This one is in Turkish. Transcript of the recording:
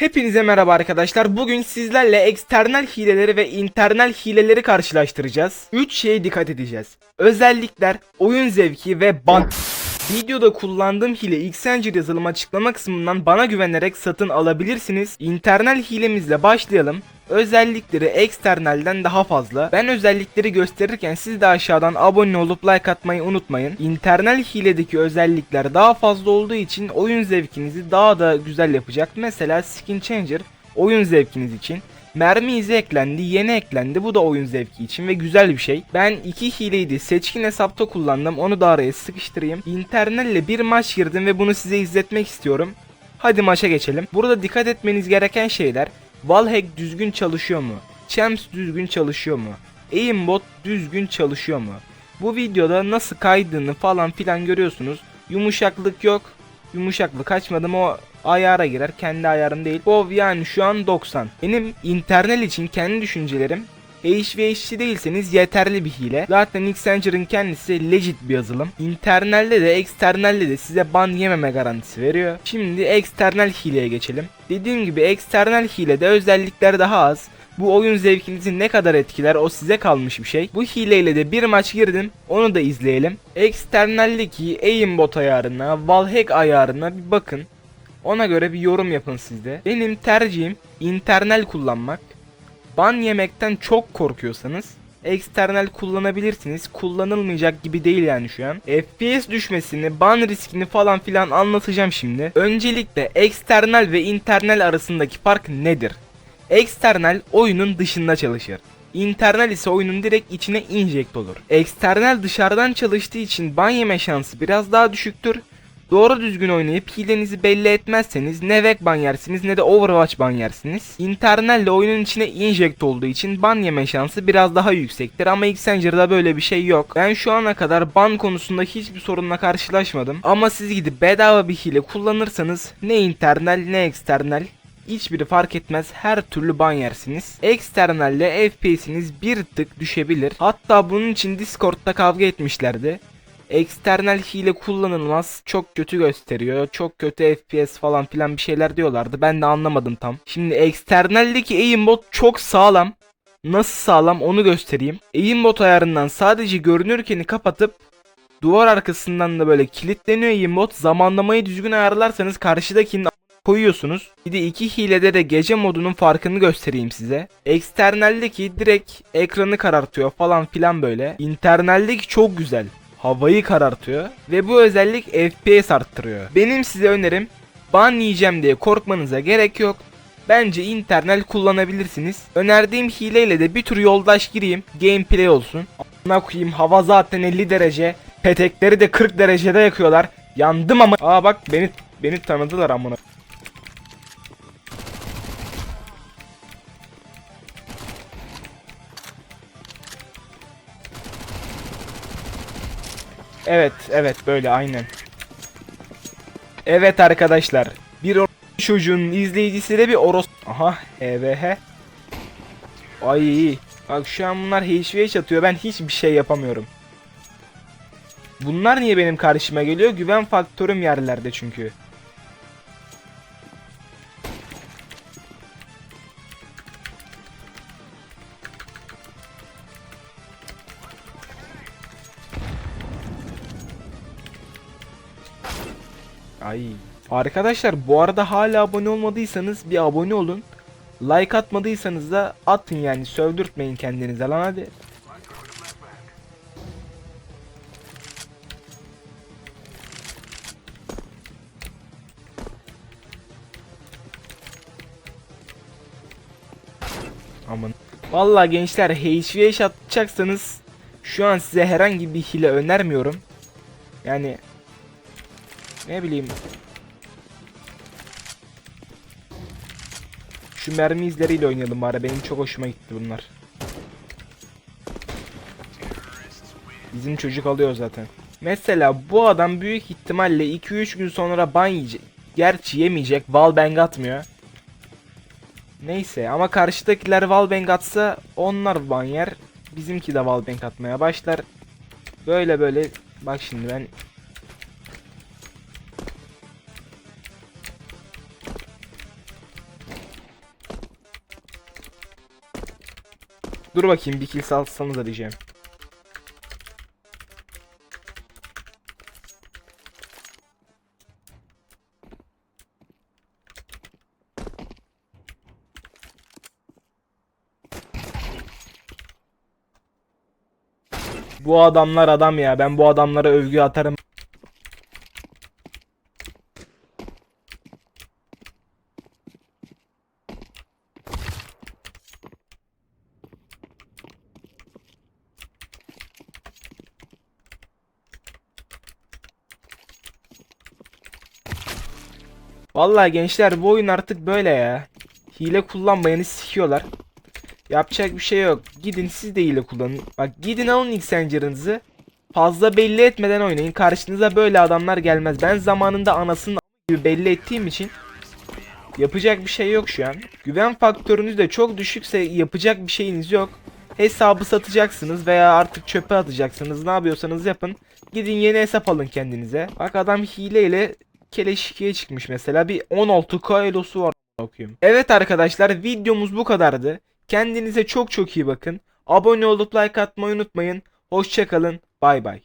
Hepinize merhaba arkadaşlar. Bugün sizlerle eksternal hileleri ve internal hileleri karşılaştıracağız. 3 şeye dikkat edeceğiz. Özellikler, oyun zevki ve ban. Videoda kullandığım hile Xanger yazılım açıklama kısmından bana güvenerek satın alabilirsiniz. İnternal hilemizle başlayalım. Özellikleri eksternalden daha fazla. Ben özellikleri gösterirken siz de aşağıdan abone olup like atmayı unutmayın. İnternal hiledeki özellikler daha fazla olduğu için oyun zevkinizi daha da güzel yapacak. Mesela Skin Changer oyun zevkiniz için. Mermi izi eklendi, yeni eklendi. Bu da oyun zevki için ve güzel bir şey. Ben iki hileyi de seçkin hesapta kullandım. Onu da araya sıkıştırayım. İnternalle bir maç girdim ve bunu size izletmek istiyorum. Hadi maça geçelim. Burada dikkat etmeniz gereken şeyler Wallhack düzgün çalışıyor mu? Champs düzgün çalışıyor mu? Aimbot düzgün çalışıyor mu? Bu videoda nasıl kaydığını falan filan görüyorsunuz. Yumuşaklık yok. Yumuşaklık açmadım o ayara girer. Kendi ayarım değil. Bu yani şu an 90. Benim internal için kendi düşüncelerim HVH'ci değilseniz yeterli bir hile. Zaten Xanger'ın kendisi legit bir yazılım. İnternalde de eksternalde de size ban yememe garantisi veriyor. Şimdi eksternal hileye geçelim. Dediğim gibi eksternal hilede özellikler daha az. Bu oyun zevkinizi ne kadar etkiler o size kalmış bir şey. Bu hileyle de bir maç girdim. Onu da izleyelim. Eksternaldeki aimbot ayarına, wallhack ayarına bir bakın. Ona göre bir yorum yapın sizde. Benim tercihim internal kullanmak. Ban yemekten çok korkuyorsanız eksternal kullanabilirsiniz. Kullanılmayacak gibi değil yani şu an. FPS düşmesini, ban riskini falan filan anlatacağım şimdi. Öncelikle eksternal ve internal arasındaki fark nedir? Eksternal oyunun dışında çalışır. İnternal ise oyunun direkt içine inject olur. Eksternal dışarıdan çalıştığı için ban yeme şansı biraz daha düşüktür. Doğru düzgün oynayıp hilenizi belli etmezseniz ne Vek ban yersiniz ne de Overwatch ban yersiniz. İnternalle oyunun içine inject olduğu için ban yeme şansı biraz daha yüksektir ama Xanger'da böyle bir şey yok. Ben şu ana kadar ban konusunda hiçbir sorunla karşılaşmadım. Ama siz gidip bedava bir hile kullanırsanız ne internal ne eksternal Hiçbiri fark etmez her türlü ban yersiniz. Eksternalle FPS'iniz bir tık düşebilir. Hatta bunun için Discord'da kavga etmişlerdi. Eksternal hile kullanılmaz çok kötü gösteriyor. Çok kötü FPS falan filan bir şeyler diyorlardı. Ben de anlamadım tam. Şimdi eksternaldeki aimbot çok sağlam. Nasıl sağlam onu göstereyim. Aimbot ayarından sadece görünürkeni kapatıp duvar arkasından da böyle kilitleniyor aimbot. Zamanlamayı düzgün ayarlarsanız karşıdakinin koyuyorsunuz. Bir de iki hilede de gece modunun farkını göstereyim size. Eksternaldeki direkt ekranı karartıyor falan filan böyle. İnternaldeki çok güzel. Havayı karartıyor ve bu özellik FPS arttırıyor. Benim size önerim ban yiyeceğim diye korkmanıza gerek yok. Bence internal kullanabilirsiniz. Önerdiğim hileyle de bir tür yoldaş gireyim. Gameplay olsun. Amına koyayım hava zaten 50 derece. Petekleri de 40 derecede yakıyorlar. Yandım ama. Aa bak beni beni tanıdılar amına. Evet, evet böyle aynen. Evet arkadaşlar, bir çocuğun izleyicisi de bir oros... Aha, EVH. Ay, bak şu an bunlar HVH atıyor, ben hiçbir şey yapamıyorum. Bunlar niye benim karşıma geliyor? Güven faktörüm yerlerde çünkü. Ay. Arkadaşlar bu arada hala abone olmadıysanız bir abone olun. Like atmadıysanız da atın yani sövdürtmeyin kendinize lan hadi. Aman. Vallahi gençler HVH atacaksanız şu an size herhangi bir hile önermiyorum. Yani ne bileyim. Şu mermi izleriyle oynayalım bari. Benim çok hoşuma gitti bunlar. Bizim çocuk alıyor zaten. Mesela bu adam büyük ihtimalle 2-3 gün sonra ban yiyecek. Gerçi yemeyecek. Wallbang atmıyor. Neyse ama karşıdakiler Wallbang atsa onlar ban yer. Bizimki de Wallbang atmaya başlar. Böyle böyle bak şimdi ben Dur bakayım bir kill salsanız da diyeceğim. Bu adamlar adam ya. Ben bu adamlara övgü atarım. Vallahi gençler bu oyun artık böyle ya. Hile kullanmayanı sikiyorlar. Yapacak bir şey yok. Gidin siz de hile kullanın. Bak gidin alın ilk. Fazla belli etmeden oynayın. Karşınıza böyle adamlar gelmez. Ben zamanında anasının gibi belli ettiğim için yapacak bir şey yok şu an. Güven faktörünüz de çok düşükse yapacak bir şeyiniz yok. Hesabı satacaksınız veya artık çöpe atacaksınız. Ne yapıyorsanız yapın. Gidin yeni hesap alın kendinize. Bak adam hileyle keleşikiye çıkmış mesela. Bir 16k elosu var okuyayım. Evet arkadaşlar videomuz bu kadardı. Kendinize çok çok iyi bakın. Abone olup like atmayı unutmayın. Hoşçakalın. Bay bay.